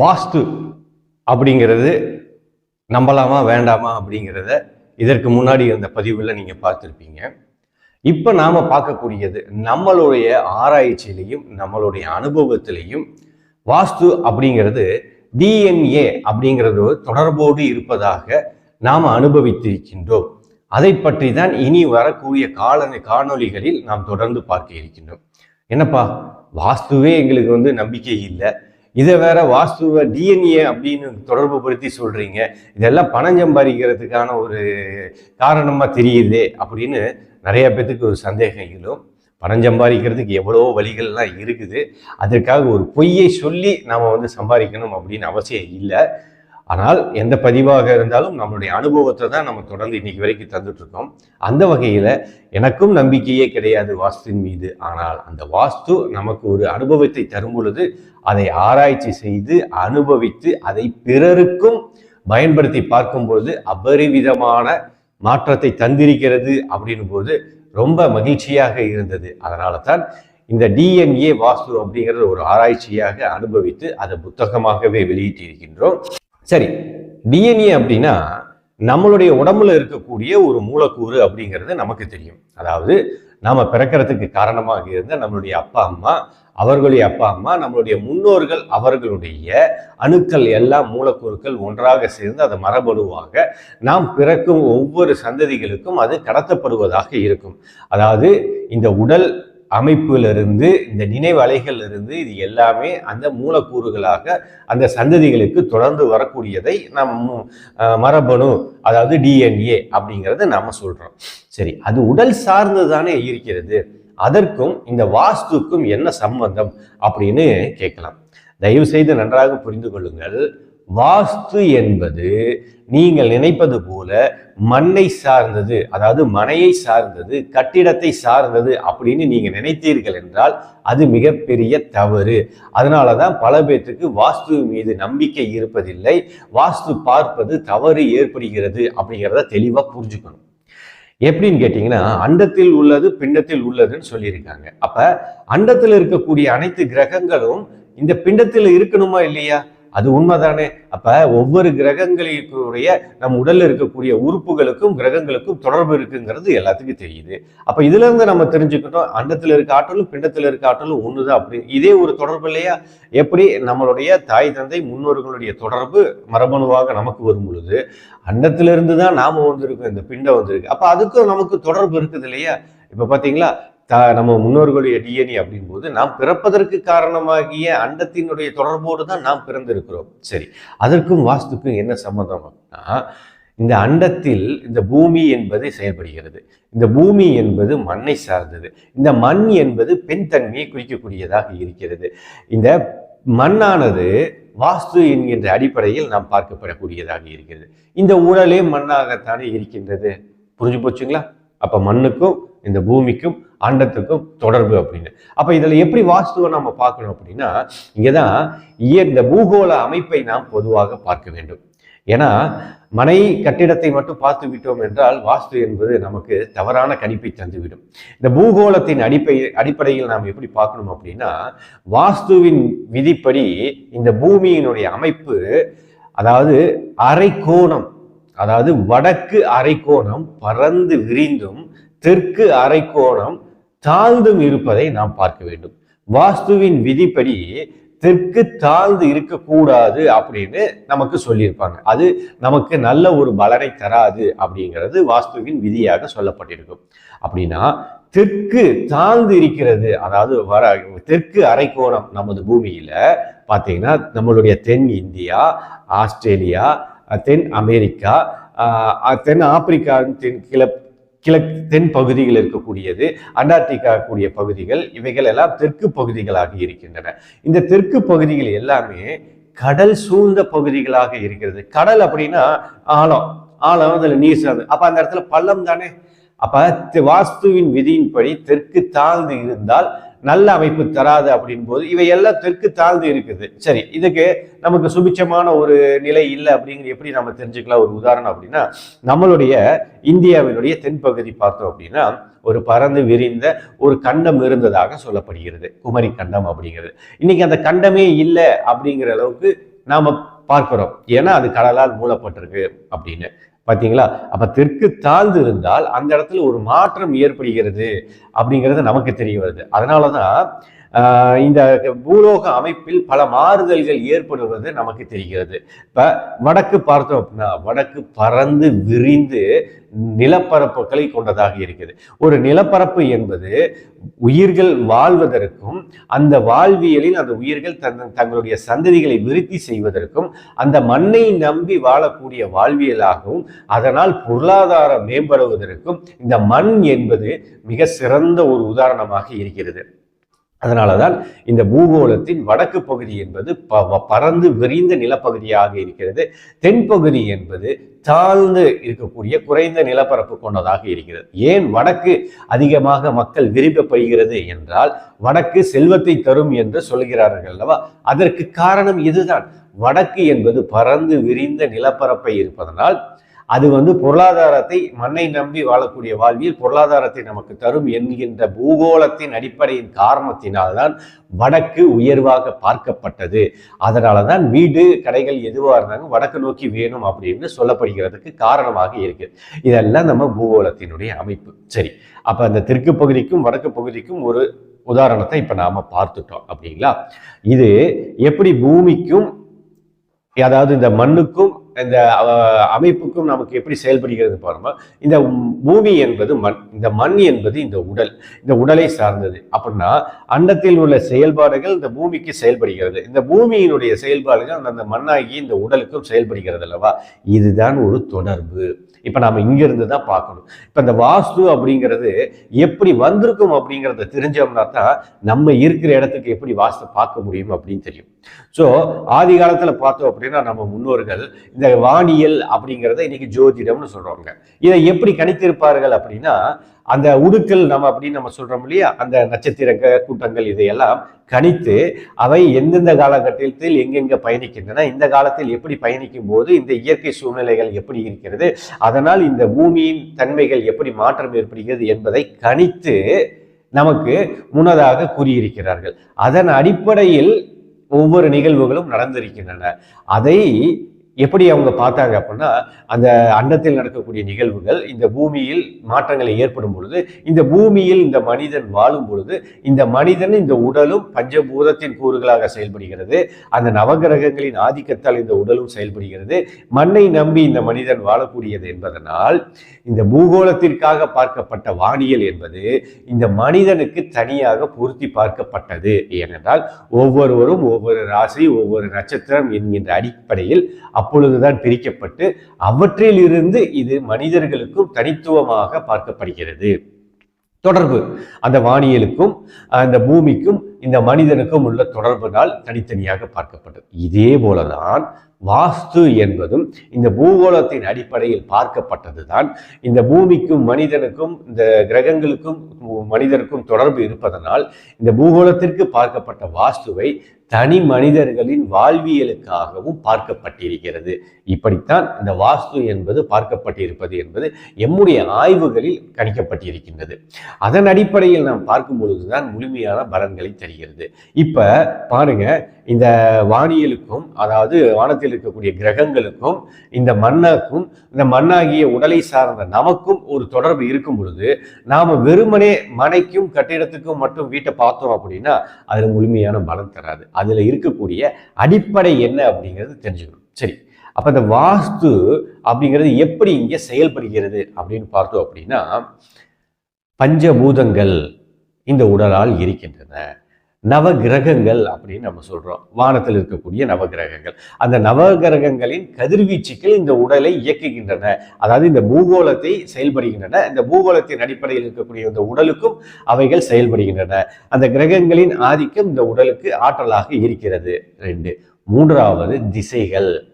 வாஸ்து அப்படிங்கிறது நம்பலாமா வேண்டாமா அப்படிங்கிறத இதற்கு முன்னாடி இருந்த பதிவில் நீங்கள் பார்த்துருப்பீங்க. இப்போ நாம் பார்க்கக்கூடியது நம்மளுடைய ஆராய்ச்சியிலையும் நம்மளுடைய அனுபவத்திலையும் வாஸ்து அப்படிங்கிறது டிஎன்ஏ அப்படிங்கிறது தொடர்போடு இருப்பதாக நாம் அனுபவித்திருக்கின்றோம். அதை பற்றி தான் இனி வரக்கூடிய கால காணொளிகளில் நாம் தொடர்ந்து பார்க்க இருக்கின்றோம். என்னப்பா வாஸ்துவே எங்களுக்கு வந்து நம்பிக்கை இல்லை. இதை வேற வாஸ்துவ டிஎன்ஏ அப்படின்னு தொடர்பு படுத்தி சொல்றீங்க. இதெல்லாம் பணம் சம்பாதிக்கிறதுக்கான ஒரு காரணமா தெரியுதே அப்படின்னு நிறைய பேத்துக்கு ஒரு சந்தேகம் எழும். பணம் சம்பாதிக்கிறதுக்கு எவ்வளவோ வழிகள்லாம் இருக்குது. அதற்காக ஒரு பொய்யை சொல்லி நாம் வந்து சம்பாதிக்கணும் அப்படின்னு அவசியம் இல்லை. ஆனால் எந்த பதிவாக இருந்தாலும் நம்மளுடைய அனுபவத்தை தான் நம்ம தொடர்ந்து இன்னைக்கு வரைக்கும் தந்துட்டு இருக்கோம் அந்த வகையில் எனக்கும் நம்பிக்கையே கிடையாது வாஸ்துவின் மீது. ஆனால் அந்த வாஸ்து நமக்கு ஒரு அனுபவத்தை தரும் பொழுது அதை ஆராய்ச்சி செய்து அனுபவித்து அதை பிறருக்கும் பயன்படுத்தி பார்க்கும்பொழுது அபரிவிதமான மாற்றத்தை தந்திருக்கிறது அப்படின் போது ரொம்ப மகிழ்ச்சியாக இருந்தது. அதனால தான் இந்த டிஎன்ஏ வாஸ்து அப்படிங்கிறது ஒரு ஆராய்ச்சியாக அனுபவித்து அதை புத்தகமாகவே வெளியிட்டிருக்கின்றோம். சரி டிஎன்ஏ அப்படின்னா நம்மளுடைய உடம்புல இருக்கக்கூடிய ஒரு மூலக்கூறு அப்படிங்கிறது நமக்கு தெரியும். அதாவது நாம பிறக்கிறதுக்கு காரணமாக இருந்த நம்மளுடைய அப்பா அம்மா அவர்களுடைய அப்பா அம்மா நம்மளுடைய முன்னோர்கள் அவர்களுடைய அணுக்கள் எல்லாம் மூலக்கூறுகள் ஒன்றாக சேர்ந்து அது மரபணுவாக நாம் பிறக்கும் ஒவ்வொரு சந்ததிகளுக்கும் அது கடத்தப்படுவதாக இருக்கும். அதாவது இந்த உடல் அமைப்பிலிருந்து இந்த நினைவு அலைகளிலிருந்து இது எல்லாமே அந்த மூலக்கூறுகளாக அந்த சந்ததிகளுக்கு தொடர்ந்து வரக்கூடியதை நம் மரபணு அதாவது டிஎன்ஏ அப்படிங்கிறத நாம் சொல்கிறோம் சரி அது உடல் சார்ந்து தானே இருக்கிறது. அதற்கும் இந்த வாஸ்துக்கும் என்ன சம்பந்தம் அப்படின்னு கேட்கலாம். தயவு செய்து நன்றாக புரிந்து கொள்ளுங்கள். வாஸ்து என்பது நீங்கள் நினைப்பது போல மண்ணை சார்ந்தது அதாவது மனையை சார்ந்தது கட்டிடத்தை சார்ந்தது அப்படின்னு நீங்க நினைத்தீர்கள் என்றால் அது மிகப்பெரிய தவறு. அதனால தான் பல பேர்த்துக்கு வாஸ்து மீது நம்பிக்கை இருப்பதில்லை. வாஸ்து பார்ப்பது தவறு ஏற்படுகிறது அப்படிங்கிறத தெளிவாக புரிஞ்சுக்கணும். எப்படின்னு கேட்டிங்கன்னா அண்டத்தில் உள்ளது பிண்டத்தில் உள்ளதுன்னு சொல்லியிருக்காங்க. அப்ப அண்டத்தில் இருக்கக்கூடிய அனைத்து கிரகங்களும் இந்த பிண்டத்தில் இருக்கணுமா இல்லையா? அது உண்மைதானே? அப்ப ஒவ்வொரு கிரகங்களுடைய நம் உடல்ல இருக்கக்கூடிய உறுப்புகளுக்கும் கிரகங்களுக்கும் தொடர்பு இருக்குங்கிறது எல்லாத்துக்கும் தெரியுது. அப்ப இதுல இருந்து நம்ம தெரிஞ்சுக்கிட்டோம் அண்டத்துல இருக்க ஆற்றலும் பிண்டத்துல இருக்க ஆற்றலும் ஒண்ணுதான் அப்படி. இதே ஒரு தொடர்பு இல்லையா? எப்படி நம்மளுடைய தாய் தந்தை முன்னோர்களுடைய தொடர்பு மரபணுவாக நமக்கு வரும் பொழுது அண்டத்திலிருந்து தான் நாம வந்திருக்கோம் இந்த பிண்டம் வந்திருக்கு. அப்ப அதுக்கும் நமக்கு தொடர்பு இருக்குது இல்லையா? இப்ப பாத்தீங்களா? த நம்ம முன்னோர்களுடைய டிஎன்ஏ அப்படின்போது நாம் பிறப்பதற்கு காரணமாகிய அண்டத்தினுடைய தொடர்போடு தான் நாம் பிறந்திருக்கிறோம். சரி அதற்கும் வாஸ்துக்கும் என்ன சம்மந்தம் அப்படின்னா இந்த அண்டத்தில் இந்த பூமி என்பது செயல்படுகிறது. இந்த பூமி என்பது மண்ணை சார்ந்தது. இந்த மண் என்பது பெண் தன்மையை குறிக்கக்கூடியதாக இருக்கிறது. இந்த மண்ணானது வாஸ்து என்கின்ற அடிப்படையில் நாம் பார்க்கப்படக்கூடியதாக இருக்கிறது. இந்த உடலே மண்ணாகத்தானே இருக்கின்றது. புரிஞ்சு போச்சுங்களா? அப்போ மண்ணுக்கும் இந்த பூமிக்கும் அண்டத்துக்கும் தொடர்பு அப்படின்னு. அப்போ இதில் எப்படி வாஸ்துவை நம்ம பார்க்கணும் அப்படின்னா இங்கே தான் இந்த பூகோள அமைப்பை நாம் பொதுவாக பார்க்க வேண்டும். ஏன்னா மனை கட்டிடத்தை மட்டும் பார்த்து விட்டோம் என்றால் வாஸ்து என்பது நமக்கு தவறான கணிப்பை தந்துவிடும். இந்த பூகோளத்தின் அடிப்பை அடிப்படையில் நாம் எப்படி பார்க்கணும் அப்படின்னா வாஸ்துவின் விதிப்படி இந்த பூமியினுடைய அமைப்பு அதாவது அரைக்கோணம் அதாவது வடக்கு அரைக்கோணம் பறந்து விரிந்தும் தெற்கு அரைக்கோணம் தாழ்ந்தும் இருப்பதை நாம் பார்க்க வேண்டும். வாஸ்துவின் விதிப்படி தெற்கு தாழ்ந்து இருக்கக்கூடாது அப்படின்னு நமக்கு சொல்லியிருப்பாங்க. அது நமக்கு நல்ல ஒரு பலனை தராது அப்படிங்கிறது வாஸ்துவின் விதியாக சொல்லப்பட்டிருக்கும். அப்படின்னா தெற்கு தாழ்ந்து இருக்கிறது அதாவது வர தெற்கு அரைக்கோணம் நமது பூமியில பார்த்தீங்கன்னா நம்மளுடைய தென் இந்தியா ஆஸ்திரேலியா தென் அமெரிக்கா தென் ஆப்பிரிக்கா தென் கிழ கிழக்கு தென் பகுதியில் இருக்கக்கூடியது அண்டார்டிகா கூடிய பகுதிகள் இவைகள் எல்லாம் தெற்கு பகுதிகளாக இருக்கின்றன. இந்த தெற்கு பகுதிகள் எல்லாமே கடல் சூழ்ந்த பகுதிகளாக இருக்கிறது. கடல் அப்படின்னா ஆழம். ஆழம் அதில் நீர் சார்ந்து. அப்போ அந்த இடத்துல பள்ளம் தானே? அப்போ வாஸ்துவின் விதியின்படி தெற்கு தாழ்ந்து இருந்தால் நல்ல அமைப்பு தராது அப்படின் போது இவை எல்லாம் தெற்கு தாழ்ந்து இருக்குது. சரி இதுக்கு நமக்கு சுபிச்சமான ஒரு நிலை இல்லை அப்படிங்கிறது எப்படி நம்ம தெரிஞ்சுக்கலாம்? ஒரு உதாரணம் அப்படின்னா நம்மளுடைய இந்தியாவினுடைய தென்பகுதி பார்த்தோம் அப்படின்னா ஒரு பறந்து விரிந்த ஒரு கண்டம் இருந்ததாக சொல்லப்படுகிறது. குமரி கண்டம் அப்படிங்கிறது. இன்னைக்கு அந்த கண்டமே இல்லை அப்படிங்கிற அளவுக்கு நாம பார்க்கிறோம். ஏன்னா அது கடலால் மூடப்பட்டிருக்கு அப்படின்னு. பார்த்தீங்களா அப்ப தெற்கு தாழ்ந்து இருந்தால் அந்த இடத்துல ஒரு மாற்றம் ஏற்படுகிறது அப்படிங்கிறது நமக்கு தெரிய வருது. அதனாலதான் தான் இந்த பூலோக அமைப்பில் பல மாறுதல்கள் ஏற்படுவது நமக்கு தெரிகிறது. இப்போ வடக்கு பார்த்தோம் அப்படின்னா வடக்கு பறந்து விரிந்து நிலப்பரப்புகளை கொண்டதாக இருக்குது ஒரு நிலப்பரப்பு என்பது உயிர்கள் வாழ்வதற்கும் அந்த வாழ்வியலில் அந்த உயிர்கள் தன் தங்களுடைய சந்ததிகளை விருத்தி செய்வதற்கும் அந்த மண்ணை நம்பி வாழக்கூடிய வாழ்வியலாகவும் அதனால் பொருளாதாரம் மேம்படுவதற்கும் இந்த மண் என்பது மிக சிறந்த ஒரு உதாரணமாக இருக்கிறது. அதனால தான் இந்த பூகோளத்தின் வடக்கு பகுதி என்பது ப- பறந்து விரிந்த நிலப்பகுதியாக இருக்கிறது. தென்பகுதி என்பது தாழ்ந்து இருக்கக்கூடிய குறைந்த நிலப்பரப்பு கொண்டதாக இருக்கிறது. ஏன் வடக்கு அதிகமாக மக்கள் விரும்பப்படுகிறது என்றால் வடக்கு செல்வத்தை தரும் என்று சொல்கிறார்கள் அல்லவா? அதற்கு காரணம் இதுதான். வடக்கு என்பது பறந்து விரிந்த நிலப்பரப்பை இருப்பதனால் அது வந்து பொருளாதாரத்தை மண்ணை நம்பி வாழக்கூடிய வாழ்வியல் பொருளாதாரத்தை நமக்கு தரும் என்கின்ற பூகோளத்தின் அடிப்படையின் காரணத்தினால்தான் வடக்கு உயர்வாக பார்க்கப்பட்டது. அதனால தான் வீடு கடைகள் எதுவாக இருந்தாலும் வடக்கு நோக்கி வேணும் அப்படின்னு சொல்லப்படுகிறதுக்கு காரணமாக இருக்கு. இதெல்லாம் நம்ம பூகோளத்தினுடைய அமைப்பு. சரி அப்போ அந்த தெற்கு பகுதிக்கும் வடக்கு பகுதிக்கும் ஒரு உதாரணத்தை இப்போ நாம் பார்த்துட்டோம். அப்படிங்களா? இது எப்படி பூமிக்கும் அதாவது இந்த மண்ணுக்கும் இந்த அமைப்புக்கும் நமக்கு எப்படி செயல்படுகிறது பாருமா இந்த பூமி என்பது மண் இந்த மண் என்பது இந்த உடல் இந்த உடலை சார்ந்தது. அப்படின்னா அண்டத்தில் உள்ள செயல்பாடுகள் இந்த பூமிக்கு செயல்படுகிறது. இந்த பூமியினுடைய செயல்பாடுகள் அந்த மண்ணாகி இந்த உடலுக்கும் செயல்படுகிறது அல்லவா? இதுதான் ஒரு தொடர்பு. இப்போ நாம் இங்கேருந்து தான் பார்க்கணும். இப்போ இந்த வாஸ்து அப்படிங்கிறது எப்படி வந்திருக்கும் அப்படிங்கிறத தெரிஞ்சோம்னா தான் நம்ம இருக்கிற இடத்துக்கு எப்படி வாஸ்து பார்க்க முடியும் அப்படின்னு தெரியும். ஸோ ஆதி காலத்தில் பார்த்தோம் அப்படின்னா நம்ம முன்னோர்கள் இந்த வானியல் அப்படிங்கிறத இன்னைக்கு ஜோதிடம்னு சொல்கிறோங்க இதை எப்படி கணித்திருப்பார்கள் அப்படின்னா அந்த உடுக்கல் நம்ம அப்படின்னு நம்ம சொல்றோம் இல்லையா? அந்த நட்சத்திர கூட்டங்கள் இதையெல்லாம் கணித்து அவை எந்தெந்த காலகட்டத்தில் எங்கெங்க பயணிக்கின்றன இந்த காலத்தில் எப்படி பயணிக்கும் போது இந்த இயற்கை சூழ்நிலைகள் எப்படி இருக்கிறது அதனால் இந்த பூமியின் தன்மைகள் எப்படி மாற்றம் ஏற்படுகிறது என்பதை கணித்து நமக்கு முன்னதாக கூறியிருக்கிறார்கள். அதன் அடிப்படையில் ஒவ்வொரு நிகழ்வுகளும் நடந்திருக்கின்றன. அதை எப்படி அவங்க பார்த்தாங்க அப்படின்னா அந்த அண்டத்தில் நடக்கக்கூடிய நிகழ்வுகள் இந்த பூமியில் மாற்றங்களை ஏற்படும் பொழுது இந்த பூமியில் இந்த மனிதன் வாழும் பொழுது இந்த மனிதன் இந்த உடலும் பஞ்சபூதத்தின் கூறுகளாக செயல்படுகிறது. அந்த நவகிரகங்களின் ஆதிக்கத்தால் இந்த உடலும் செயல்படுகிறது. மண்ணை நம்பி இந்த மனிதன் வாழக்கூடியது என்பதனால் இந்த பூகோளத்திற்காக பார்க்கப்பட்ட வானியல் என்பது இந்த மனிதனுக்கு தனியாக பொருத்தி பார்க்கப்பட்டது. ஏனென்றால் ஒவ்வொருவரும் ஒவ்வொரு ராசி ஒவ்வொரு நட்சத்திரம் என்கின்ற அடிப்படையில் அப்பொழுதுதான் பிரிக்கப்பட்டு அவற்றிலிருந்து இது மனிதர்களுக்கும் தனித்துவமாக பார்க்கப்படுகிறது. தொடர்பு. அந்த வானியலுக்கும் அந்த பூமிக்கும் இந்த மனிதனுக்கும் உள்ள தொடர்புனால் தனித்தனியாக பார்க்கப்பட்டது. இதே போலதான் வாஸ்து என்பதும் இந்த பூகோளத்தின் அடிப்படையில் பார்க்கப்பட்டதுதான். இந்த பூமிக்கும் மனிதனுக்கும் இந்த கிரகங்களுக்கும் மனிதனுக்கும் தொடர்பு இருப்பதனால் இந்த பூகோளத்திற்கு பார்க்கப்பட்ட வாஸ்துவை தனி மனிதர்களின் வாழ்வியலுக்காகவும் பார்க்கப்பட்டிருக்கிறது. இப்படித்தான் இந்த வாஸ்து என்பது பார்க்கப்பட்டிருப்பது என்பது எம்முடைய ஆய்வுகளில் கணிக்கப்பட்டிருக்கின்றது. அதன் அடிப்படையில் நாம் பார்க்கும் பொழுதுதான் முழுமையான பலன்களை தருகிறது இப்ப பாருங்க இந்த வானியலுக்கும் அதாவது வானத்தில் இருக்கக்கூடிய கிரகங்களுக்கும் இந்த மண்ணுக்கும் இந்த மண்ணாகிய உடலை சார்ந்த நமக்கும் ஒரு தொடர்பு இருக்கும் பொழுது நாம வெறுமனே மனைக்கும் கட்டிடத்துக்கும் மட்டும் வீட்டை பார்த்தோம் அப்படின்னா அதுல முழுமையான பலம் தராது. அதுல இருக்கக்கூடிய அடிப்படை என்ன அப்படிங்கிறது தெரிஞ்சுக்கணும். சரி. அப்ப இந்த வாஸ்து அப்படிங்கிறது எப்படி இங்க செயல்படுகிறது அப்படின்னு பார்த்தோம் அப்படின்னா பஞ்சபூதங்கள் இந்த உடலால் இருக்கின்றன. நவகிரகங்கள் அப்படின்னு நம்ம சொல்கிறோம் வானத்தில் இருக்கக்கூடிய நவகிரகங்கள். அந்த நவகிரகங்களின் கதிர்வீச்சுக்கள் இந்த உடலை இயக்குகின்றன. அதாவது இந்த பூகோளத்தை செயல்படுகின்றன. இந்த பூகோளத்தின் அடிப்படையில் இருக்கக்கூடிய இந்த உடலுக்கும் அவைகள் செயல்படுகின்றன. அந்த கிரகங்களின் ஆதிக்கம் இந்த உடலுக்கு ஆற்றலாக இருக்கிறது. ரெண்டு. மூன்றாவது திசைகள்.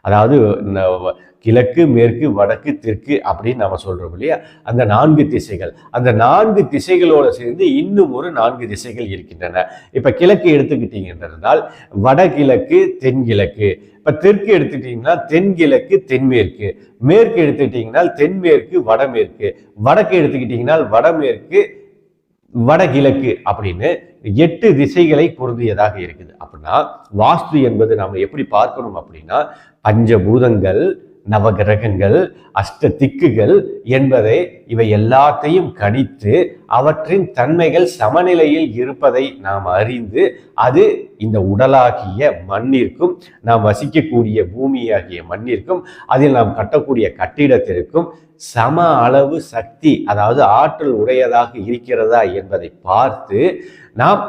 அதாவது கிழக்கு மேற்கு வடக்கு தெற்கு அப்படின்னு நம்ம சொல்றோம் இல்லையா? அந்த நான்கு திசைகள். அந்த நான்கு திசைகளோடு சேர்ந்து இன்னும் ஒரு நான்கு திசைகள் இருக்கின்றன. இப்ப கிழக்கு எடுத்துக்கிட்டீங்கன்றால் வடகிழக்கு தென்கிழக்கு. இப்ப தெற்கு எடுத்துக்கிட்டிங்கன்னா தென்கிழக்கு தென்மேற்கு. மேற்கு எடுத்துக்கிட்டீங்கன்னா தென்மேற்கு வடமேற்கு. வடக்கு எடுத்துக்கிட்டீங்கன்னா வடமேற்கு வடகிழக்கு அப்படின்னு எட்டு திசைகளை பொருந்தியதாக இருக்குது. அப்படின்னா வாஸ்து என்பது நாம் எப்படி பார்க்கணும் அப்படின்னா பஞ்சபூதங்கள் நவகிரகங்கள் அஷ்ட திக்குகள் என்பதை இவை எல்லாத்தையும் கணித்து அவற்றின் தன்மைகள் சமநிலையில் இருப்பதை நாம் அறிந்து அது இந்த உடலாகிய மண்ணிற்கும் நாம் வசிக்கக்கூடிய பூமியாகிய மண்ணிற்கும் அதில் நாம் கட்டக்கூடிய கட்டிடத்திற்கும் சம அளவு சக்தி அதாவது ஆற்றல் உடையதாக இருக்கிறதா என்பதை பார்த்து நாம்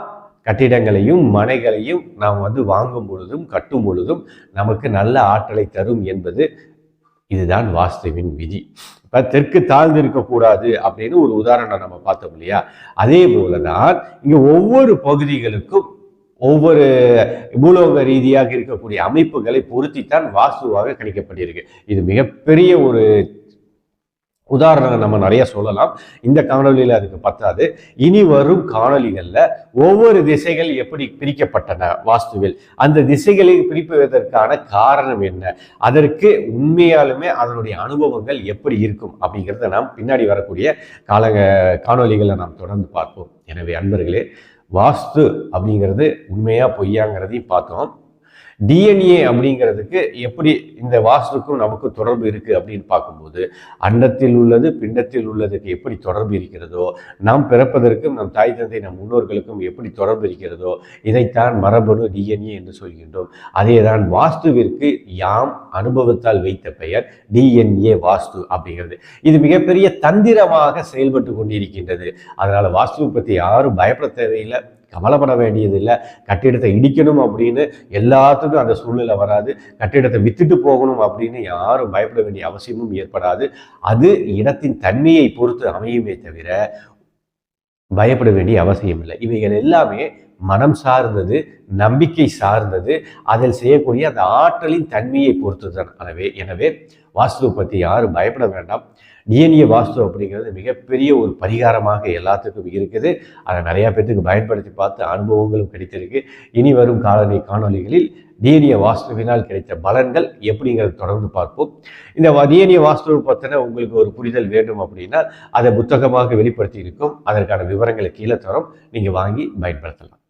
கட்டிடங்களையும் மனைகளையும் நாம் வந்து வாங்கும் பொழுதும் கட்டும் பொழுதும் நமக்கு நல்ல ஆற்றலை தரும் என்பது இதுதான் வாஸ்துவின் விதி. இப்போ தெற்கு தாழ்ந்து இருக்கக்கூடாது அப்படின்னு ஒரு உதாரணம் நம்ம பார்த்தோம் இல்லையா? அதே போல தான் இங்கே ஒவ்வொரு பகுதிகளுக்கும் ஒவ்வொரு பூலோக ரீதியாக இருக்கக்கூடிய அமைப்புகளை பொருத்தித்தான் வாஸ்துவாக கணிக்கப்பட்டிருக்கு. இது மிகப்பெரிய ஒரு உதாரணங்கள் நம்ம நிறைய சொல்லலாம். இந்த காணொலியில் அதுக்கு பத்தாது. இனி வரும் காணொலிகளில் ஒவ்வொரு திசைகள் எப்படி பிரிக்கப்பட்டன வாஸ்துவில்? அந்த திசைகளை பிரிப்பதற்கான காரணம் என்ன? அதற்கு உண்மையாலுமே அதனுடைய அனுபவங்கள் எப்படி இருக்கும்? அப்படிங்கிறத நாம் பின்னாடி வரக்கூடிய கால காணொலிகளை நாம் தொடர்ந்து பார்ப்போம். எனவே அன்பர்களே வாஸ்து அப்படிங்கிறது உண்மையா பொய்யாங்கிறதையும் பார்த்தோம். டிஎன்ஏ அப்படிங்கிறதுக்கு எப்படி இந்த வாஸ்துக்கும் நமக்கு தொடர்பு இருக்கு அப்படின்னு பார்க்கும்போது அண்டத்தில் உள்ளது பிண்டத்தில் உள்ளதுக்கு எப்படி தொடர்பு இருக்கிறதோ நாம் பிறப்பதற்கும் நம் தாய் தந்தை நம் முன்னோர்களுக்கும் எப்படி தொடர்பு இருக்கிறதோ இதைத்தான் மரபணு டிஎன்ஏ என்று சொல்கின்றோம். அதே தான் வாஸ்துவிற்கு யாம் அனுபவத்தால் வைத்த பெயர் டிஎன்ஏ வாஸ்து அப்படிங்கிறது. இது மிகப்பெரிய தந்திரமாக செயல்பட்டு கொண்டிருக்கின்றது. அதனால் வாஸ்துவை பற்றி யாரும் பயப்பட தேவையில்லை. கவலைப்பட வேண்டியதில்லை. கட்டிடத்தை இடிக்கணும் அப்படின்னு எல்லாத்துக்கும் அந்த சூழ்நிலை வராது. கட்டிடத்தை வித்துட்டு போகணும் அப்படின்னு யாரும் பயப்பட வேண்டிய அவசியமும் ஏற்படாது. அது இடத்தின் தன்மையை பொறுத்து அமையுமே தவிர பயப்பட வேண்டிய அவசியம் இல்லை. இவைகள் எல்லாமே மனம் சார்ந்தது நம்பிக்கை சார்ந்தது. அதில் செய்யக்கூடிய அந்த ஆற்றலின் தன்மையை பொறுத்து தான் எனவே எனவே வாஸ்துவை பற்றி யாரும் பயப்பட வேண்டாம். டிஎன்ஏ வாஸ்து அப்படிங்கிறது மிகப்பெரிய ஒரு பரிகாரமாக எல்லாத்துக்கும் இருக்குது. அதை நிறையா பேர்த்துக்கு பயன்படுத்தி பார்த்து அனுபவங்களும் கிடைத்திருக்கு. இனி வரும் காலனி காணொலிகளில் டிஎன்ஏ வாஸ்துவினால் கிடைத்த பலன்கள் எப்படிங்கிறத தொடர்ந்து பார்ப்போம். இந்த டிஎன்ஏ வாஸ்து பற்றின உங்களுக்கு ஒரு புரிதல் வேண்டும் அப்படின்னா அதை புத்தகமாக வெளிப்படுத்தி இருக்கும். அதற்கான விவரங்களை கீழே தரும். நீங்கள் வாங்கி பயன்படுத்தலாம்.